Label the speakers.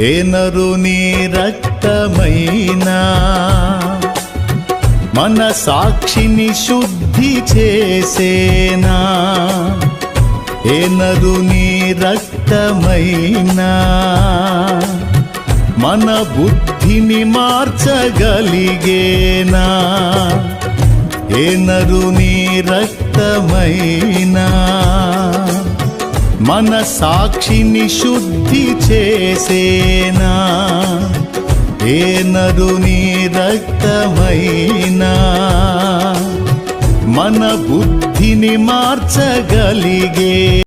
Speaker 1: ఏ నరుని రక్తమైనా? మన సాక్షిని శుద్ధి చేసేనా? ఏ నరుని రక్తమైనా? మన బుద్ధిని మార్చగలిగేనా? ఏ నరుని రక్తమైనా? మన సాక్షిని శుద్ధి చేసేనా? ఏ నరుని రక్తమైనా? మన బుద్ధిని మార్చగలిగే